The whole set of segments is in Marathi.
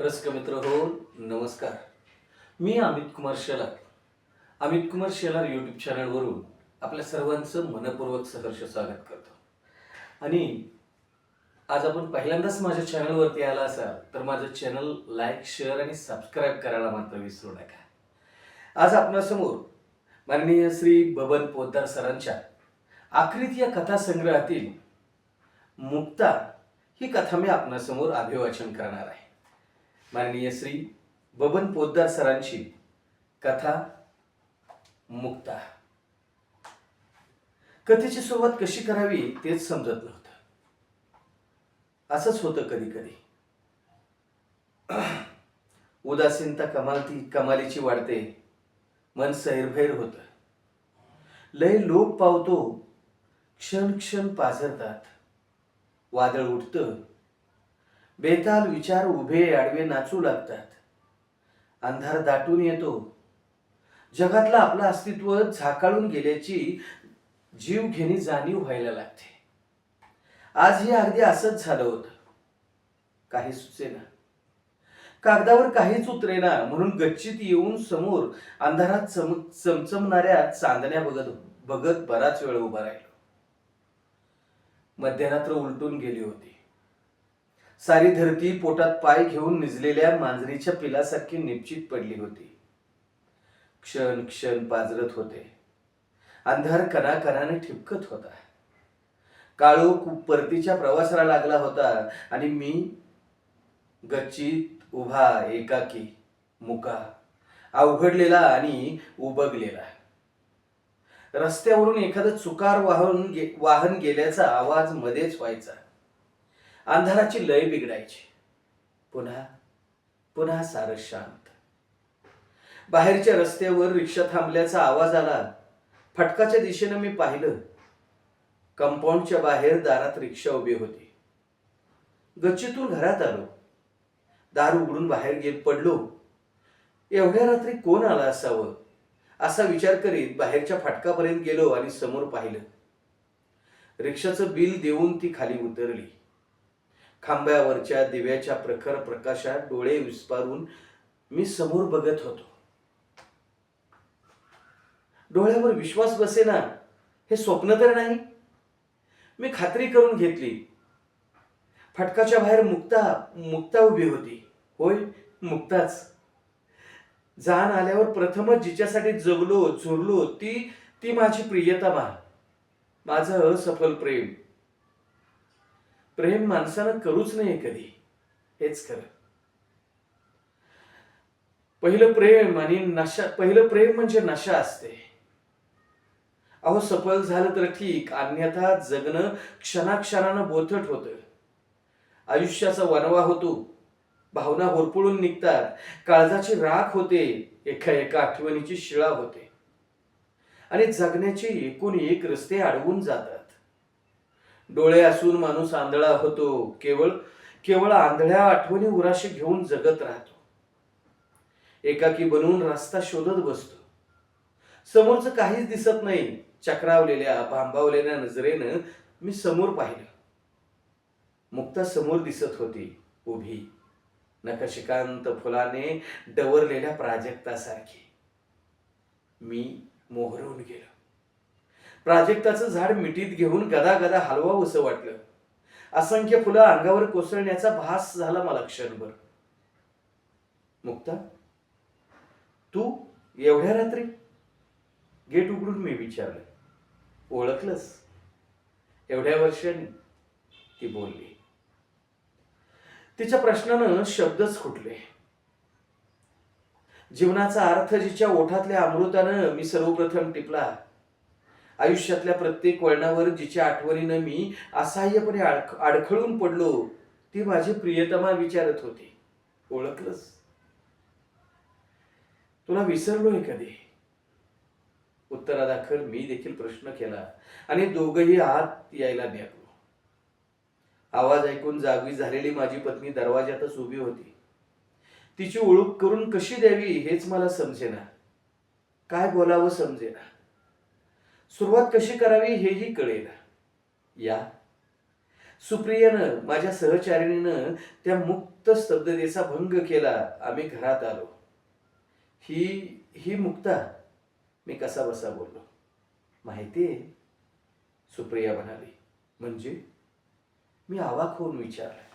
रसिक मित्र हो नमस्कार. मी अमित कुमार शेलार. अमित कुमार शेलार यूट्यूब चॅनलवरून आपल्या सर्वांचं मनपूर्वक सहर्ष स्वागत करतो. आणि आज आपण पहिल्यांदाच माझ्या चॅनलवरती आला असाल तर माझं चॅनल लाईक शेअर आणि सबस्क्राईब करायला मात्र विसरू नका. आज आपणासमोर माननीय श्री बबन पोद्दार सरांच्या आखरीत या कथासंग्रहातील मुक्ता ही कथा मी आपणासमोर अभिवाचन करणार आहे. माननीय श्री बबन पोद्दार सरांची कथा मुक्ता. कथेची सुरुवात कशी करावी तेच समजत नव्हतं. असंच होतं कधी कधी. उदासीनता कमालती कमालीची वाढते. मन सैरभैर होतं. लय लोप पावतो. क्षण क्षण पाझरतात. वादळ उठतं. बेताल विचार उभे आडवे नाचू लागतात. अंधार दाटून येतो. जगातलं आपलं अस्तित्व झाकाळून गेल्याची जीव घेणी जाणीव व्हायला लागते. आज हे अगदी असंच झालं होतं. काही सुचेना. कागदावर काहीच उतरेना म्हणून गच्चीत येऊन समोर अंधारात चम चमचमणाऱ्या चांदण्या बघत बघत बराच वेळ उभा राहिलो. मध्यरात्र उलटून गेली होती. सारी धरती पोटात पाय घेऊन निजलेल्या मांजरीच्या पिलासारखी निश्चित पडली होती. क्षण क्षण पाजरत होते. अंधार कणाकणाने ठिपकत होता. काळोख परतीच्या प्रवासाला लागला होता आणि मी गच्चीत उभा एकाकी मुका अवघडलेला आणि उबगलेला. रस्त्यावरून एखादं चुकार वाहन गे वाहन गेल्याचा आवाज मध्येच व्हायचा. अंधाराची लय बिघडायची. पुन्हा पुन्हा सारं शांत. बाहेरच्या रस्त्यावर रिक्षा थांबल्याचा आवाज आला. फटकाच्या दिशेनं मी पाहिलं. कंपाऊंडच्या बाहेर दारात रिक्षा उभी होती. गच्चीतून घरात आलो. दार उघडून बाहेर गेल पडलो. एवढ्या रात्री कोण आला असावं? असा विचार करीत बाहेरच्या फाटकापर्यंत गेलो आणि समोर पाहिलं. रिक्षाचं बिल देऊन ती खाली उतरली. खांब्यावरच्या दिव्याच्या प्रखर प्रकाशात डोळे विस्पारून मी समोर बघत होतो. डोळ्यावर विश्वास बसेना हे स्वप्न तर नाही. मी खात्री करून घेतली. फटकाच्या बाहेर मुक्ता मुक्ता उभी होती. होय मुक्ताच. जाण आल्यावर प्रथमच जिच्यासाठी जगलो चुरलो ती ती माझी प्रियतमा. माझं असफल प्रेम. प्रेम माणसानं करूच नाही कधी. हेच खरं. पहिलं प्रेम आणि नशा पहिलं प्रेम म्हणजे नशा असते. अहो सफल झालं तर ठीक अन्यथा जगणं क्षणाक्षणानं बोथट होतं. आयुष्याचा वनवा होतो. भावना होरपळून निघतात. काळजाची राख होते. एका एका आठवणीची शिळा होते. आणि जगण्याचे एकूण एक रस्ते अडवून जातात. डोळे असून माणूस आंधळा होतो. केवळ केवळ आंधळ्या आठवणी उराशी घेऊन जगत राहतो. एकाकी बनवून रस्ता शोधत बसतो. समोरचं काहीच दिसत नाही. चक्रावलेल्या भांबावलेल्या नजरेनं मी समोर पाहिलं. मुक्ता समोर दिसत होती उभी. नखशिकांत फुलाने डवरलेल्या प्राजक्तासारखी. मी मोहरवून गेलो. प्राजक्ताचं झाड मिठीत घेऊन गदा गदा हलवावंसं वाटलं. असंख्य फुलं अंगावर कोसळण्याचा भास झाला मला क्षणभर. मुक्ता तू एवढ्या रात्री? गेट उघडून मी विचारलं. ओळखलंस? एवढ्या वर्षांनी? ती बोलली. तिच्या प्रश्नानं शब्दच फुटले. जीवनाचा अर्थ जिच्या ओठातल्या अमृतानं मी सर्वप्रथम टिपला. आयुष्यातल्या प्रत्येक वळणावर जिच्या आठवणीनं मी असहाय्यपणे अडख अडखळून पडलो ती माझी प्रियतमा विचारत होती. ओळखलंस? तुला विसरलोय कधी? उत्तरादाखल मी देखील प्रश्न केला आणि दोघही आत यायला निघलो. आवाज ऐकून जागी झालेली माझी पत्नी दरवाजातच उभी होती. तिची ओळख करून कशी द्यावी हेच मला समजेना. काय बोलावं समजेना. सुरुवात कशी करावी हेही कळेल या. सुप्रियानं माझ्या सहचारिणीनं त्या मुक्त स्तब्धतेचा भंग केला. आम्ही घरात आलो. ही ही मुक्ता मी कसा बसा बोललो. आहे? सुप्रिया म्हणाली. म्हणजे? मी आवाक होऊन विचारलं.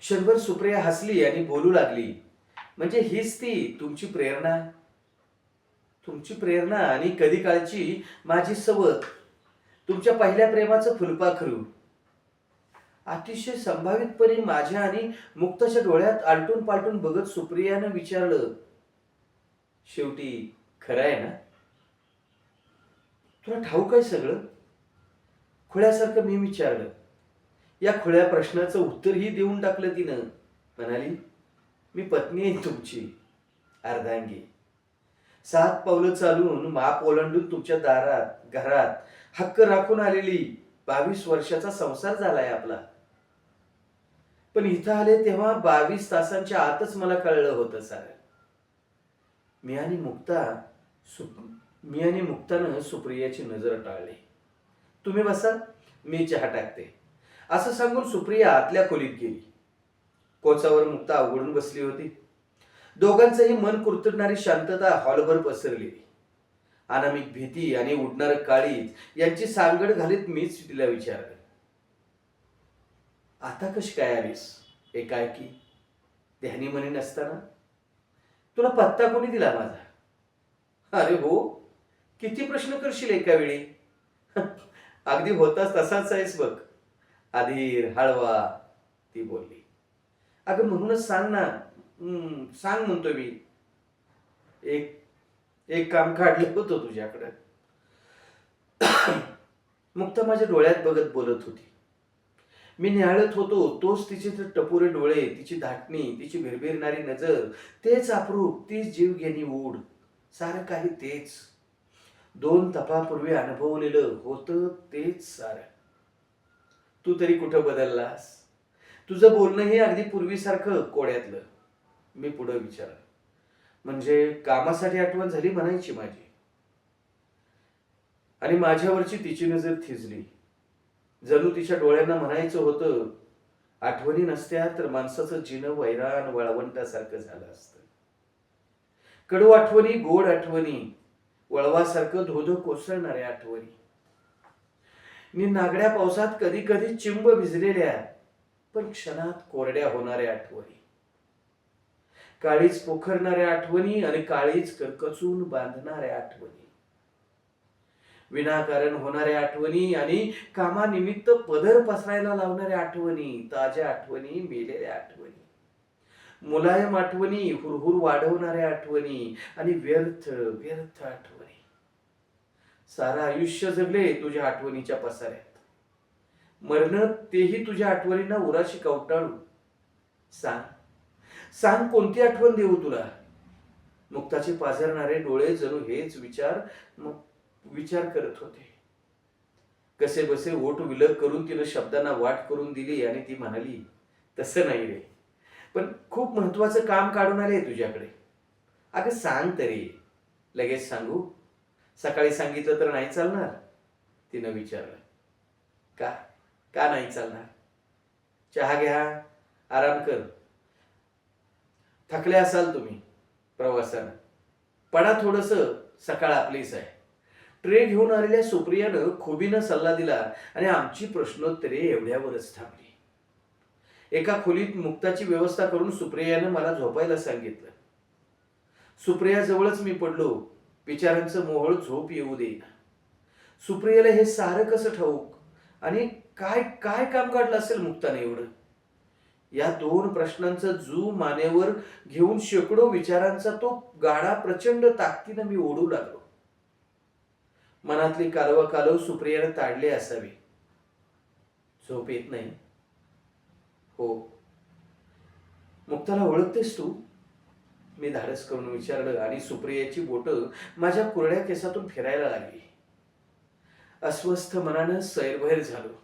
क्षणभर सुप्रिया हसली आणि बोलू लागली. म्हणजे हीच ती तुमची प्रेरणा? तुमची प्रेरणा आणि कधी काळची माझी सवत. तुमच्या पहिल्या प्रेमाचं फुलपाखरू. अतिशय संभावितपणे माझ्या आणि मुक्ताच्या डोळ्यात आलटून पालटून बघत सुप्रियानं विचारलं शेवटी खरं आहे ना? तुला ठाऊक आहे सगळं? खुळ्यासारखं मी विचारलं. या खुळ्या प्रश्नाचं उत्तरही देऊन टाकलं तिनं. म्हणाली मी पत्नी आहे तुमची अर्धांगी. सात पावलं चालून माप ओलांडून तुमच्या दारात घरात हक्क राखून आलेली बावीस वर्षाचा संसार झालाय आपला. पण इथं आले तेव्हा बावीस तासांच्या आतच मला कळलं होतं सारं. मी आणि मुक्ता सुप मी आणि मुक्तानं सुप्रियाची नजर टाळली. तुम्ही बसा मी चहा टाकते. असं सांगून सुप्रिया आतल्या खोलीत गेली. कोचावर मुक्ता अवघडून बसली होती. दोघांचंही मन कुरतडणारी शांतता हॉलभर पसरलेली अनामिक भीती आणि उडणार काळीज यांची सांगड घालीत मीच तिला विचारले. आता कशी काय आलीस? एकाएकी? ध्यानी म्हणे नसताना? तुला पत्ता कोणी दिला माझा? अरे हो किती प्रश्न करशील एका वेळी? अगदी होताच तसाच आहेस बघ. अधीर हळवा ती बोलली. अगं म्हणूनच सांग ना सांग म्हणतो मी. एक एक काम काढलं होतं तुझ्याकडं. मुक्ता माझ्या डोळ्यात बघत बोलत होती. मी निहाळत होतो तोच तिचे तर टपोरे डोळे तिची धाटणी तिची भिरभिरणारी नजर तेच अप्रूप तीच जीवघेणी ऊड सारं काही तेच. दोन तपापूर्वी अनुभवलेलं होतं तेच सारं. तू तरी कुठं बदललास? तुझं बोलणंही अगदी पूर्वीसारखं कोड्यातलं. मी पुढं विचारलं. म्हणजे कामासाठी आठवण झाली म्हणायची माझी. आणि माझ्यावरची तिची नजर थिजली. जणू तिच्या डोळ्यांना म्हणायचं होतं आठवणी नसत्या तर माणसाचं जिनं वैराण वळवंटासारखं झालं असतं. कडू आठवणी गोड आठवणी वळवासारखं धोधो कोसळणाऱ्या आठवणी. मी नागड्या पावसात कधी कधी चिंब भिजलेल्या पण क्षणात कोरड्या होणाऱ्या आठवणी. काळीच पोखरणाऱ्या आठवणी आणि काळीच कचून बांधणाऱ्या आठवणी. विनाकारण होणाऱ्या आठवणी आणि कामानिमित्त पदर पसरायला लावणाऱ्या आठवणी ताज्या आठवणी मेलेल्या आठवणी. मुलायम आठवणी हुरहुर वाढवणाऱ्या आठवणी आणि व्यर्थ व्यर्थ आठवणी. सारं आयुष्य जगले तुझ्या आठवणीच्या पसाऱ्यात. मरण तेही तुझ्या आठवणींना उराशी कवटाळू सांग सांग कोणती आठवण देऊ तुला? मुक्ताचे पाझरणारे डोळे जणू हेच विचार मग विचार करत होते. कसे बसे ओट विलग करून तिनं शब्दांना वाट करून दिली आणि ती म्हणाली तसं नाही रे. पण खूप महत्वाचं काम काढून आले तुझ्याकडे. अगं सांग तरी. लगेच सांगू. सकाळी सांगितलं तर नाही चालणार. तिनं विचारलं. का? का नाही चालणार? चहा घ्या. आराम कर. थकले असाल तुम्ही प्रवासानं. पडा थोडस सकाळ आपलीच आहे. ट्रे घेऊन आलेल्या सुप्रियानं खोबीनं सल्ला दिला आणि आमची प्रश्नोत्तरे एवढ्यावरच थांबली. एका खोलीत मुक्ताची व्यवस्था करून सुप्रियानं मला झोपायला सांगितलं. सुप्रियाजवळच मी पडलो. विचारांचं मोहळ झोप येऊ देईना सुप्रियाला हे सारं कसं ठाऊक? आणि काय काय काम काढलं असेल मुक्ताने एवढं? या दोन प्रश्नांचा जू मानेवर घेऊन शेकडो विचारांचा तो गाडा प्रचंड ताकदीनं मी ओढू लागलो. मनातली कालवा कालव सुप्रियाने ताडले असावी. झोप येत नाही. हो. मुक्ताला ओळखतेस तू? मी धाडस करून विचारलं आणि सुप्रियाची बोट माझ्या कुरड्या केसातून फिरायला लागली. अस्वस्थ मनानं सैरभैर झालो.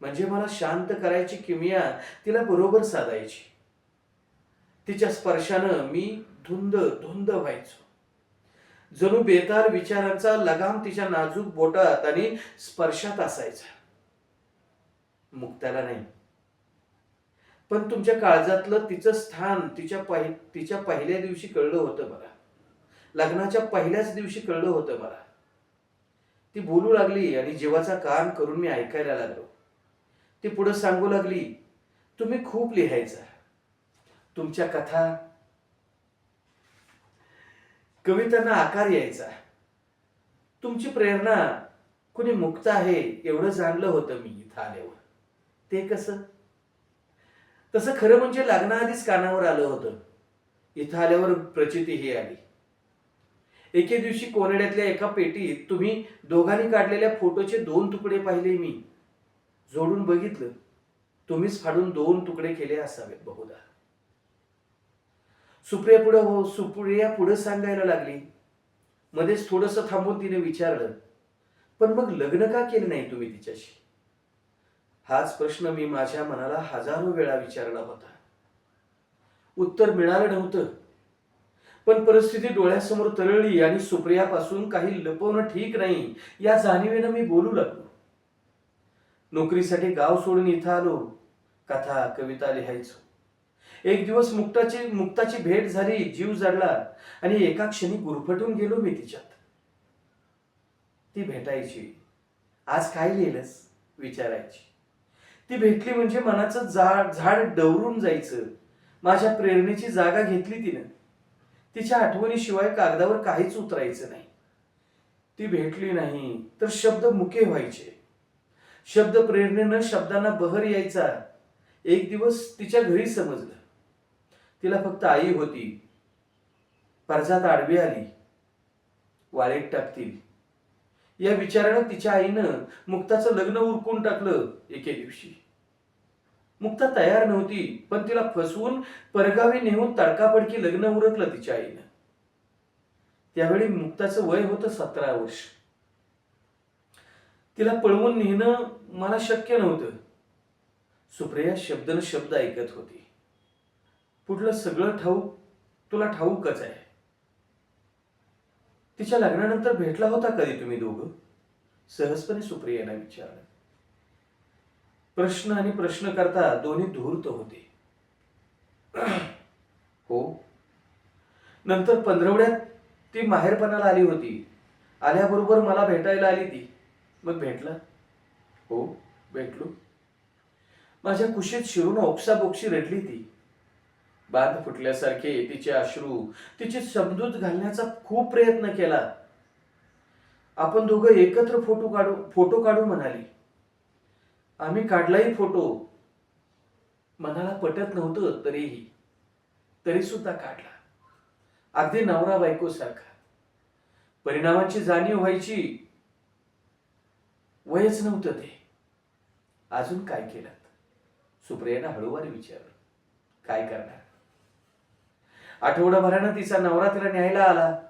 म्हणजे मला शांत करायची किमया तिला बरोबर साधायची. तिच्या स्पर्शानं मी धुंद धुंद व्हायचो. जणू बेतार विचारांचा लगाम तिच्या नाजूक बोटात आणि स्पर्शात असायचा. मुक्ताला नाही. पण तुमच्या काळजातलं तिचं स्थान तिच्या पहि तिच्या पहिल्या दिवशी कळलं होतं मला. लग्नाच्या पहिल्याच दिवशी कळलं होतं मला. ती बोलू लागली आणि जीवाचा कान करून मी ऐकायला लागलो. ती पुढं सांगू लागली तुम्ही खूप लिहायचा. तुमच्या कथा कवितांना आकार यायचा. तुमची प्रेरणा कुणी मुक्त आहे एवढं जाणलं होतं मी इथं आल्यावर. ते कसं? तसं खरं म्हणजे लग्नाआधीच कानावर आलं होतं. इथं आल्यावर प्रचिती ही आली. एके दिवशी कोनड्यातल्या एका पेटीत तुम्ही दोघांनी काढलेल्या फोटोचे दोन तुकडे पाहिले मी. जोडून बघितलं तुम्हीच फाडून दोन तुकडे केले असावेत बहुधा. सुप्रिया पुढे हो सुप्रिया पुढे सांगायला लागली. मध्येच थोडस थांबून तिने विचारलं पण मग लग्न का केलं नाही तुम्ही तिच्याशी? हाच प्रश्न मी माझ्या मनाला हजारो वेळा विचारला होता. उत्तर मिळालं नव्हतं. पण परिस्थिती डोळ्यासमोर तरळली आणि सुप्रियापासून काही लपवणं ठीक नाही या जाणीवेनं मी बोलू लागलो. नोकरीसाठी गाव सोडून इथं आलो कथा कविता लिहायचो. एक दिवस मुक्ताची मुक्ताची भेट झाली जीव जडला आणि एका क्षणी गुरफटून गेलो मी तिच्यात. ती भेटायची. आज काय लिहिलंस? विचारायची. ती भेटली म्हणजे मनाचं झाड झाड डवरून जायचं. माझ्या प्रेरणेची जागा घेतली तिनं. तिच्या आठवणीशिवाय कागदावर काहीच उतरायचं नाही. ती भेटली नाही तर शब्द मुके व्हायचे. शब्द प्रेरणेनं शब्दांना बहर यायचा एक दिवस तिच्या घरी समजलं. तिला फक्त आई होती. परजात आडवी आली. वाळेत टाकतील. या विचारानं तिच्या आईनं मुक्ताचं लग्न उरकून टाकलं एके दिवशी. मुक्ता तयार नव्हती पण तिला फसवून परगावी नेऊन तडकापडकी लग्न उरकलं तिच्या आईनं. त्यावेळी मुक्ताचं वय होतं सतरा वर्ष. तिला पळवून नेणं मला शक्य नव्हतं. सुप्रिया शब्दन शब्द ऐकत होती. पुढलं सगळं ठाऊक तुला ठाऊकच आहे. तिच्या लग्नानंतर भेटला होता कधी तुम्ही दोघं? सहजपणे सुप्रियाला विचारलं. प्रश्न आणि प्रश्न करता दोन्ही धूर्त होते. हो. नंतर पंधरवड्यात ती माहेरपणाला आली होती. आल्याबरोबर मला भेटायला आली ती. मग भेटला. हो भेटलो. माझ्या कुशीत शिरून ओक्सापोक्षी रडली ती. बांध फुटल्यासारखे तिचे अश्रू तिची समजूत घालण्याचा खूप प्रयत्न केला. आपण दोघं एकत्र फोटो काढू फोटो काढू म्हणाली. आम्ही काढलाही फोटो. मनाला पटत नव्हतं तरीही. तरी सुद्धा काढला. अगदी नवरा बायको सारखा परिणामाची जाणीव व्हायची वयच नव्हतं ते. अजून काय केलं? सुप्रियानं हळूवारी विचारलं काय करणार? आठवडाभरानं तिचा नवरा तिला न्यायला आला.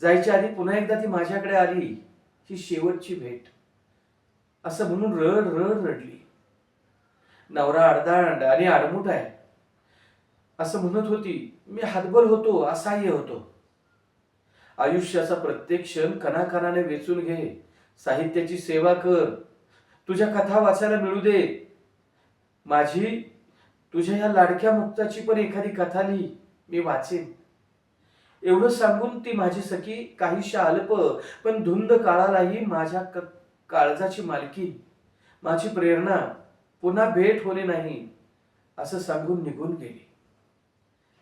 जायच्या आधी पुन्हा एकदा ती माझ्याकडे आली ही शेवटची भेट. असं म्हणून रड रड रडली. नवरा अडदांड आणि आडमुट आहे. असं म्हणत होती मी हातबल होतो असाह्य होतो. आयुष्याचा प्रत्येक क्षण कणाकणाने वेचून घे. साहित्याची सेवा कर. तुझ्या कथा वाचायला मिळू दे. माझी तुझ्या या लाडक्या मुक्ताची पण एखादी कथा लिही मी वाचेन. एवढं सांगून ती माझी सखी काहीशा अल्प पण धुंद काळालाही माझ्या क- काळजाची मालकी. माझी प्रेरणा पुन्हा भेट होणे नाही असं सांगून निघून गेली.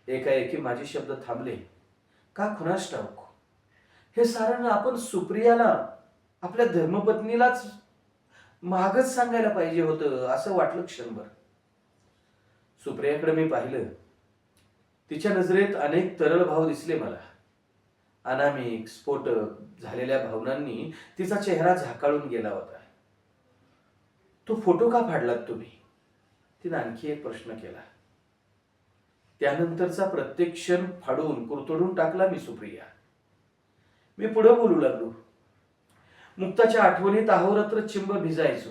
एकाएकी माझे शब्द थांबले. का खुनाश ठाऊक हे सारण आपण सुप्रियाला आपल्या धर्मपत्नीलाच मागच सांगायला पाहिजे होतं असं वाटलं क्षणभर. सुप्रियाकडे मी पाहिलं. तिच्या नजरेत अनेक तरल भाव दिसले मला. अनामिक स्फोटक झालेल्या भावनांनी तिचा चेहरा झाकाळून गेला होता. तो फोटो का फाडलात तुम्ही? तिने आणखी एक प्रश्न केला. त्यानंतरचा प्रत्येक क्षण फाडून कुरतडून टाकला मी सुप्रिया. मी पुढे बोलू लागलो. मुक्ताच्या आठवणीत अहोरात्र चिंब भिजायचो.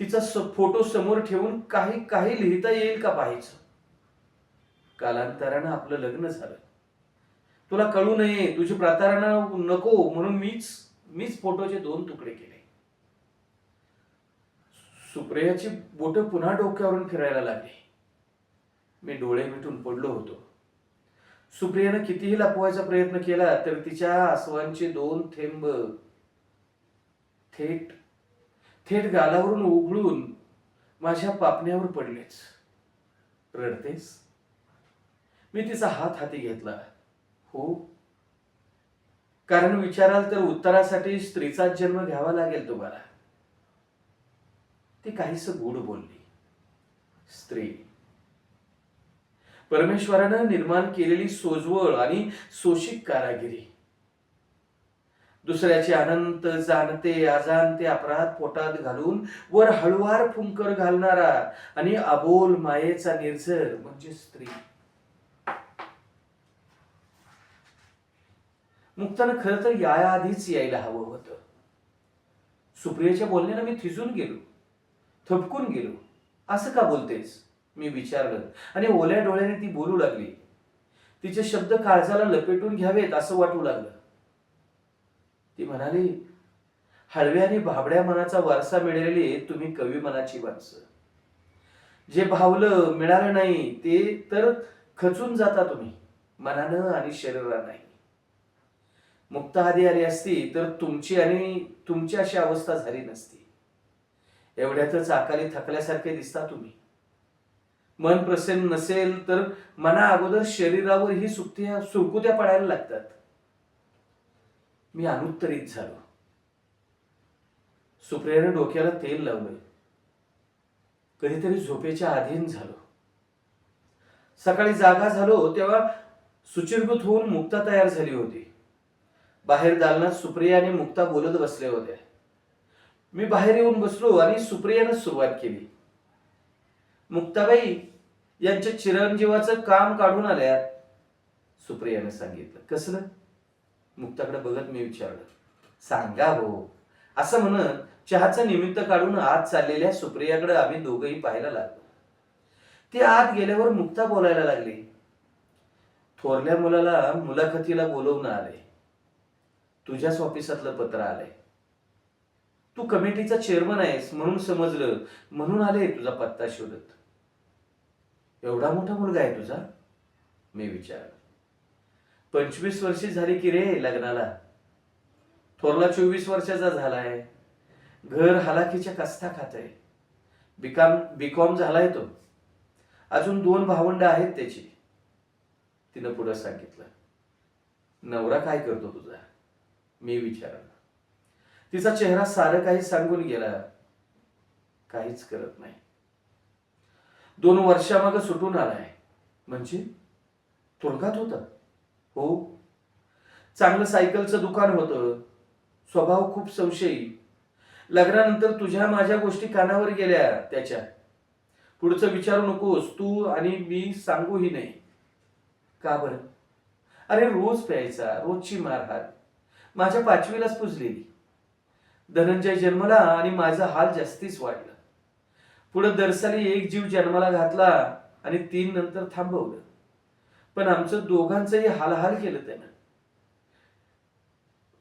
तिचा फोटो समोर ठेवून काही काही लिहिता येईल का पाहायचं? कालांतरानं आपलं लग्न झालं. तुला कळू नये तुझी प्रातारणा नको म्हणून मीच मीच फोटोचे दोन तुकडे केले. सुप्रियाची बोट पुन्हा डोक्यावरून फिरायला लागली. मी डोळे मिटून पडलो होतो. सुप्रियानं कितीही लपवायचा प्रयत्न केला तर तिच्या आसवांचे दोन थेंब थेट थेट गालावरून उघडून माझ्या पापण्यावर पडलेच. रडतेस? मी तिचा हात हाती घेतला. हो. कारण विचाराल तर उत्तरासाठी स्त्रीचा जन्म घ्यावा लागेल तुम्हाला. ती काहीस गोड बोलली. स्त्री. परमेश्वरानं निर्माण केलेली सोजवळ आणि सोशिक कारागिरी. दुसऱ्याचे अनंत जाणते अजाणते अपराध पोटात घालून वर हळुवार फुंकर घालणारा आणि अबोल मायेचा निर्झर म्हणजे स्त्री. मुक्तानं खरं तर याआधीच यायला हवं होतं. सुप्रियाच्या बोलण्यानं मी थिजून गेलो. थपकून गेलो. असं का बोलतेस? मी विचारलं. आणि ओल्या डोळ्याने ती बोलू लागली. तिचे शब्द काळजाला लपेटून घ्यावेत असं वाटू लागलं. ती म्हणाली हळव्या आणि भाबड्या मनाचा वारसा मिळालेली तुम्ही कवी मनाची माणसं. जे भावलं मिळालं नाही ते तर खचून जाता तुम्ही मनानं आणि शरीरा नाही. मुक्ता आधी आली असती तर तुमची आणि तुमची अशी अवस्था झाली नसती. एवढ्यातच आकाली थकल्यासारखे दिसता तुम्ही. मन प्रसन्न नसेल तर मना अगोदर शरीरावर ही सुट्ट्या सुरकुत्या पडायला लागतात. मी अनुत्तरित झालो. सुप्रियाने डोक्याला तेल लावलं. कधीतरी झोपेच्या अधीन झालो. सकाळी जागा झालो तेव्हा सुचिर्भूत होऊन मुक्ता तयार झाली होती. बाहेर दालनात सुप्रिया आणि मुक्ता बोलत बसल्या होत्या मी बाहेर येऊन बसलो आणि सुप्रियानं सुरुवात केली. मुक्ताबाई यांच्या चिरंजीवाचं काम काढून आल्या सुप्रियानं सांगितलं. कसलं? मुक्ताकडे बघत मी विचारलं सांगा हो. असं म्हणत चहाचं निमित्त काढून आत चाललेल्या सुप्रियाकडे आम्ही दोघंही पाहायला लागलो. ती आत गेल्यावर मुक्ता बोलायला लागली थोरल्या मुलाला मुलाखतीला बोलवून आले तुझ्याच ऑफिसातलं पत्र आलंय. तू कमिटीचा चेअरमन आहेस म्हणून समजलं म्हणून आले तुझा पत्ता शोधत. एवढा मोठा मुलगा आहे तुझा? मी विचारलं. पंचवीस वर्षे झाली की रे लग्नाला. थोरला चोवीस वर्षाचा झालाय. घर हलाखीच्या कस्ता खात बिकॉम बीकॉम झालाय तो. अजून दोन भावंड आहेत त्याची. तिनं पुढं सांगितलं. नवरा काय करतो तुझा? मी विचारलं. तिचा चेहरा सारं काही सांगून गेला. काहीच करत नाही. दोन वर्षामाग सुटून आलाय. म्हणजे? तुरुंगात होता. हो? चांगलं सायकलचं दुकान होतं. स्वभाव खूप संशयी. लग्नानंतर तुझ्या माझ्या गोष्टी कानावर गेल्या त्याच्या. पुढचं विचारू नकोस तू आणि मी सांगूही नाही. का बरं? अरे रोज प्यायचा रोजची मारहाण. माझ्या पाचवीलाच पुजलेली. धनंजय जन्मला आणि माझा हाल जास्तीच वाढलं. पुढे दरसाली एक जीव जन्माला घातला आणि तीन नंतर थांबवलं. पण आमचं दोघांचंही हालहाल केलं त्यानं.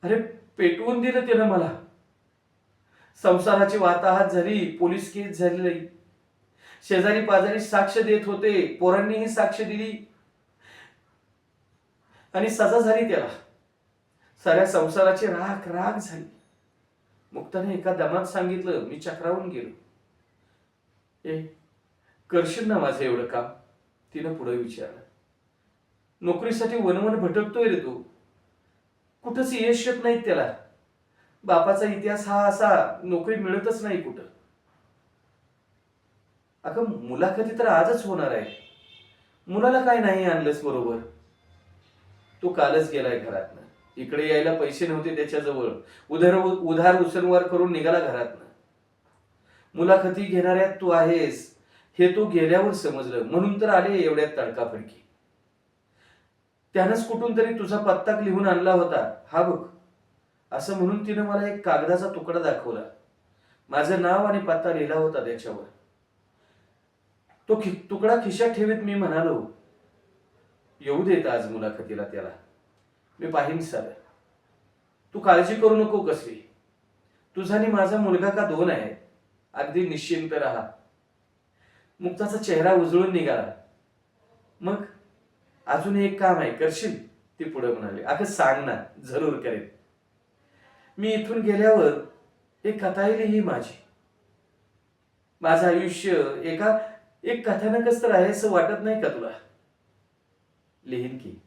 अरे पेटवून दिलं त्यानं मला. संसाराची वाताहात झाली पोलीस केस झाली. शेजारी पाजारी साक्ष देत होते पोरांनीही साक्ष दिली. आणि सजा झाली त्याला. साऱ्या संसाराची राख राख झाली. मुक्ताने एका दमात सांगितलं मी चक्रावून गेलो. ए करशील ना माझं एवढं काम? तिनं पुढे विचारलं. नोकरीसाठी वनवन भटकतोय रे तू. कुठंच यश येत नाही त्याला. बापाचा इतिहास हा असा नोकरी मिळतच नाही कुठं. अगं मुलाखती तर आजच होणार आहे. मुलाला काय नाही आणलंस बरोबर? तो कालच गेलाय घरातनं. इकडे यायला पैसे नव्हते त्याच्याजवळ. उधार उधार उसनवार करून निघाला घरातनं. मुलाखती घेणाऱ्यात तू आहेस. हे तो गेल्यावर समजलं. म्हणून तर आले एवढ्यात तडकाफडकी. त्यानंच कुठून तरी तुझा पत्ता लिहून आणला होता. हा बघ. असं म्हणून तिनं मला एक कागदाचा तुकडा दाखवला. माझं नाव आणि पत्ता लिहिला होता त्याच्यावर. तो खि तुकडा खिशात ठेवीत मी म्हणालो येऊ देत आज मुलाखतीला त्याला. मी पाहीन सर. तू काळजी करू नको कसली. तुझा आणि माझा मुलगा का दोन आहे अगदी निश्चिंत राहा. मुक्ताचा चेहरा उजळून निघाला. मग? अजून एक काम आहे करशील? ती पुढे म्हणाली. अगं सांग ना जरूर करेन. मी इथून गेल्यावर एक कथा येईल ही माझी. माझं आयुष्य एका एक कथानकच तर आहे असं वाटत नाही का तुला? लिहीन की.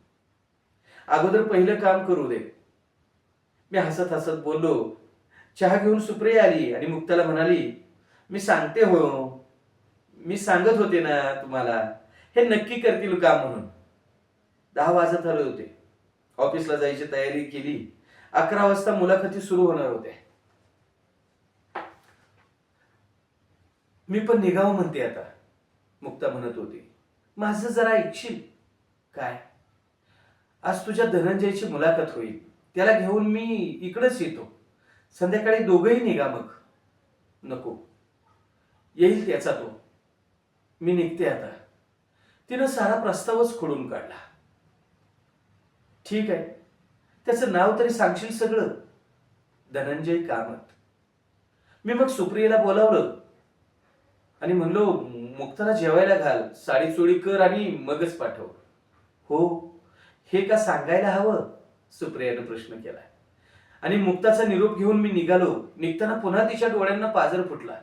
अगोदर पहिलं काम करू दे. मी हसत हसत बोललो चहा घेऊन सुप्रिया आली. आणि मुक्ताला म्हणाली मी सांगते हो. मी सांगत होते ना तुम्हाला. हे नक्की करतील काम म्हणून. दहा वाजत आले होते. ऑफिसला जायची तयारी केली. अकरा वाजता मुलाखती सुरू होणार होत्या. मी पण निघावं म्हणते आता मुक्ता म्हणत होती. माझं जरा ऐकशील? काय? आज तुझ्या धनंजयची मुलाखत होईल. त्याला घेऊन मी इकडेच येतो. संध्याकाळी दोघंही निघा मग. नको. येईल त्याचा तो. मी निघते आता. तिनं सारा प्रस्तावच खोडून काढला. ठीक आहे. त्याचं नाव तरी सांगशील सगळं. धनंजय कामत. मी मग सुप्रियेला बोलावलं. आणि म्हणलो मुक्ताला जेवायला घाल. साडी चोळी कर आणि मगच पाठव. हो. हे का सांगायला हवं? सुप्रियानं प्रश्न केला. आणि मुक्ताचा निरोप घेऊन मी निघालो. निघताना पुन्हा तिच्या डोळ्यांना पाजर फुटला.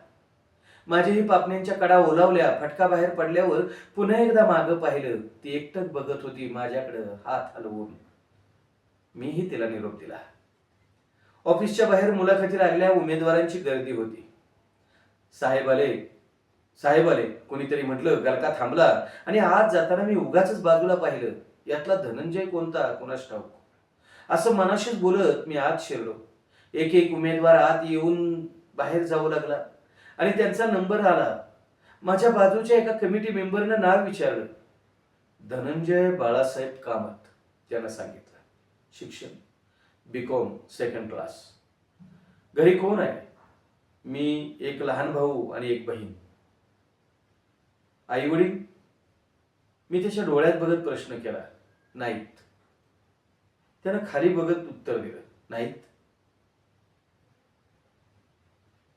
माझ्याही पापण्यांच्या कडा ओलावल्या फटका बाहेर पडल्यावर पुन्हा एकदा मागं पाहिलं. ती एकटक बघत होती माझ्याकडं हात हलवून. मीही तिला निरोप दिला. ऑफिसच्या बाहेर मुलाखती लागल्या उमेदवारांची गर्दी होती. साहेब आले साहेब आले कोणीतरी म्हटलं गलका थांबला आणि आज जाताना मी उगाच बाजूला पाहिलं. यातला धनंजय कोणता? कोणाच ठाऊक? असं मनाशीच बोलत मी आत शिरलो. एक एक उमेदवार आत येऊन बाहेर जाऊ लागला आणि त्यांचा नंबर आला. माझ्या बाजूच्या एका कमिटी मेंबरनं नाव विचारलं. धनंजय बाळासाहेब कामत त्यानं सांगितलं. शिक्षण बी कॉम सेकंड क्लास घरी कोण आहे? मी एक लहान भाऊ आणि एक बहीण. आई वडील मी त्याच्या डोळ्यात बघत प्रश्न केला नाहीत. त्यानं खाली बघत उत्तर दिलं नाहीत.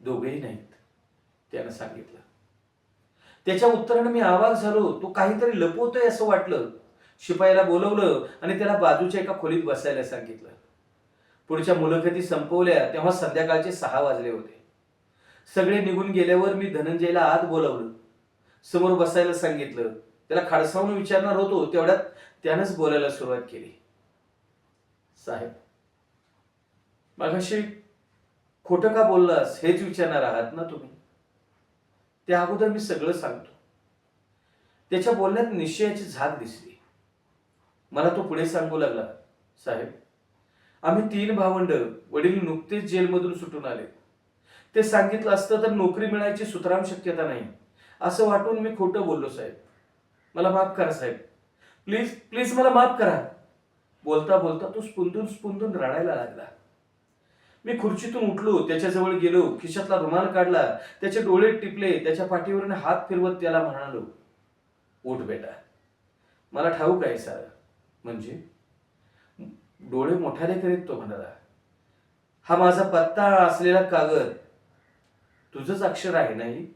दोघेही नाहीत त्यानं सांगितलं. त्याच्या उत्तरानं मी आवाज झालो तो काहीतरी लपवतोय असं वाटलं. शिपायाला बोलवलं आणि त्याला बाजूच्या एका खोलीत बसायला सांगितलं. पुढच्या मुलाखती संपवल्या तेव्हा संध्याकाळचे सहा वाजले होते. सगळे निघून गेल्यावर मी धनंजयला आत बोलवलं. समोर बसायला सांगितलं. त्याला खडसावून विचारणार होतो तेवढ्यात त्यानंच बोलायला सुरुवात केली. साहेब मागाशी खोटं का बोललास? हेच विचारणार आहात ना तुम्ही? त्या अगोदर मी सगळं सांगतो. त्याच्या बोलण्यात निश्चयाची झाक दिसली. मला तो पुढे सांगू लागला साहेब आम्ही तीन भावंड वडील नुकतेच जेलमधून सुटून आले. ते सांगितलं असतं तर नोकरी मिळायची सुतराम शक्यता नाही. असं वाटून मी खोटं बोललो साहेब. मला माफ करा साहेब. प्लीज प्लीज मला माफ करा. बोलता बोलता तो स्पुंदून स्पुंदून रडायला लागला. मी खुर्चीतून उठलो त्याच्याजवळ गेलो खिशातला रुमाल काढला त्याचे डोळे टिपले त्याच्या पाठीवरून हात फिरवत त्याला म्हणालो उठ बेटा. मला ठाऊक आहे सारं म्हणजे? डोळे मोठ्याने करीत तो म्हणाला हा माझा पत्ता असलेला कागद तुझंच अक्षर आहे नाही?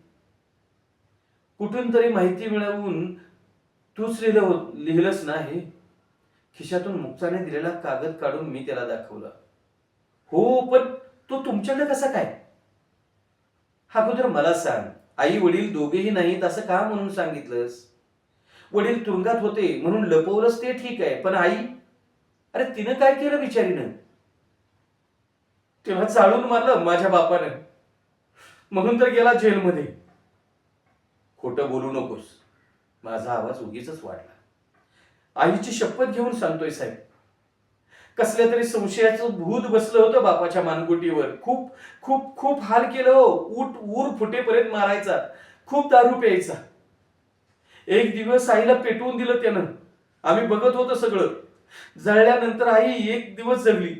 कुठून तरी माहिती मिळवून तूच लिहिलं हो- लिहिलंस ना हे? खिशातून मुक्ताने दिलेला कागद काढून मी त्याला दाखवला. हो पण तो तुमच्याकडे कसा काय? हा अगोदर मला सांग. आई वडील दोघेही नाहीत असं का म्हणून सांगितलंस? वडील तुरुंगात होते म्हणून लपवलंच ते ठीक आहे. पण आई अरे तिनं काय केलं बिचारीनं? तेव्हा चाळून मारलं माझ्या बापानं. म्हणून तर गेला जेलमध्ये. खोटं बोलू नकोस. माझा आवाज उगीच वाढला. आईची शपथ घेऊन सांगतोय साहेब. कसल्या तरी संशयाचं भूत बसलं होतं बापाच्या मानगुटीवर खूप खूप खूप हाल केलं हो. उठ ऊर फुटेपर्यंत मारायचा. खूप दारू प्यायचा. एक दिवस आईला पेटवून दिलं त्यानं. आम्ही बघत होतो सगळं. जळल्यानंतर आई एक दिवस जगली.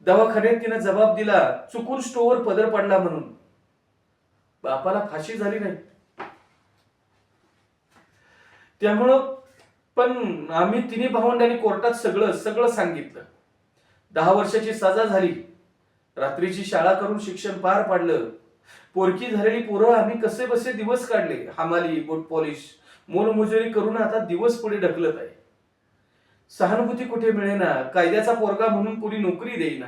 दवाखान्यात तिनं जबाब दिला चुकून स्टोवर पदर पडला म्हणून. बापाला फाशी झाली नाही. त्यामुळं पण आम्ही तिन्ही भावंडांनी कोर्टात सगळं सगळं सांगितलं. दहा वर्षाची सजा झाली. रात्रीची शाळा करून शिक्षण पार पाडलं. पोरकी झालेली पोरं आम्ही कसे बसे दिवस काढले. हमाली बोट पॉलिश मोलमजुरी करून आता दिवस पुढे ढकलत आहे. सहानुभूती कुठे मिळेना? कायद्याचा पोरगा म्हणून कुणी नोकरी देईना.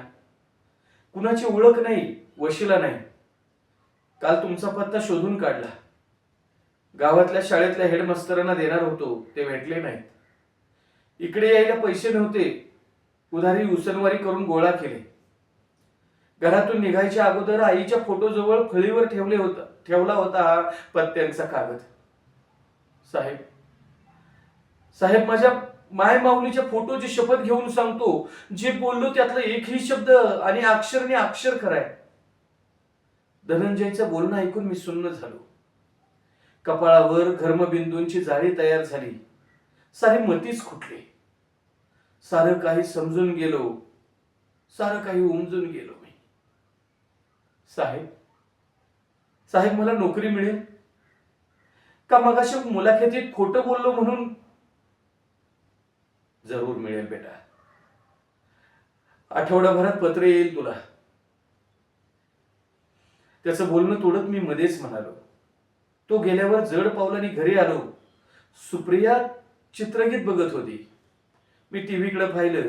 कुणाची ओळख नाही वशिला नाही. काल तुमचा पत्ता शोधून काढला. गावातल्या शाळेतल्या हेडमास्तरांना देणार होतो ते भेटले नाहीत. इकडे यायला पैसे नव्हते. उधारी उसनवारी करून गोळा केले. घरातून निघायच्या अगोदर आईच्या फोटोजवळ फळीवर ठेवले होता ठेवला होता हा पत्त्यांचा कागद. साहेब. साहेब माझ्या माय माऊलीच्या फोटोची शपथ घेऊन सांगतो जे बोललो त्यातलं एकही शब्द आणि अक्षरने अक्षर खराय धनंजयचं बोलणं ऐकून मी सुन्न झालो. कपाळावर घर्मबिंदूंची जाळी तयार झाली. सारे मतीच खुटले. सारं काही समजून गेलो. सारं काही उमजून गेलो मी. साहेब साहेब मला नोकरी मिळेल? का मगाशी मुलाखतीत खोटं बोललो म्हणून? जरूर मिळेल बेटा. आठवडाभरात पत्र येईल तुला. त्याचं बोलणं तोडत मी मध्येच म्हणालो. तो गेल्यावर जड पावलाने घरी आलो. सुप्रिया चित्रगीत बघत होती. मी टीव्हीकडे पाहिलं.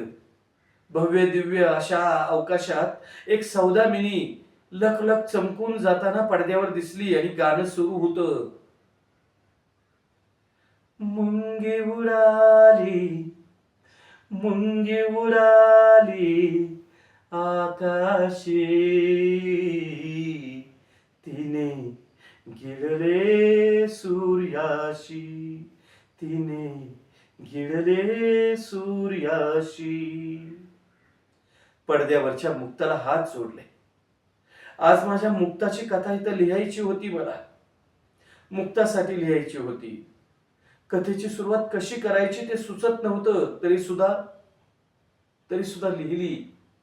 भव्य दिव्य अशा अवकाशात एक सौदामिनी मिनी लखलख चमकून जाताना पडद्यावर दिसली आणि गाणं सुरू होतं. मुंगी उडाली मुंगी उडाली आकाशी. तिने गिळले सूर्याशी तिने गिळले सूर्याशी. पडद्यावरच्या मुक्ताला हात जोडले. आज माझ्या मुक्ताची कथा इथं लिहायची होती मला. मुक्तासाठी लिहायची होती. कथेची सुरुवात कशी करायची ते सुचत नव्हतं. तरी सुद्धा तरी सुद्धा लिहिली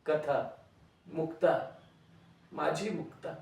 कथा मुक्ता माझी मुक्ता.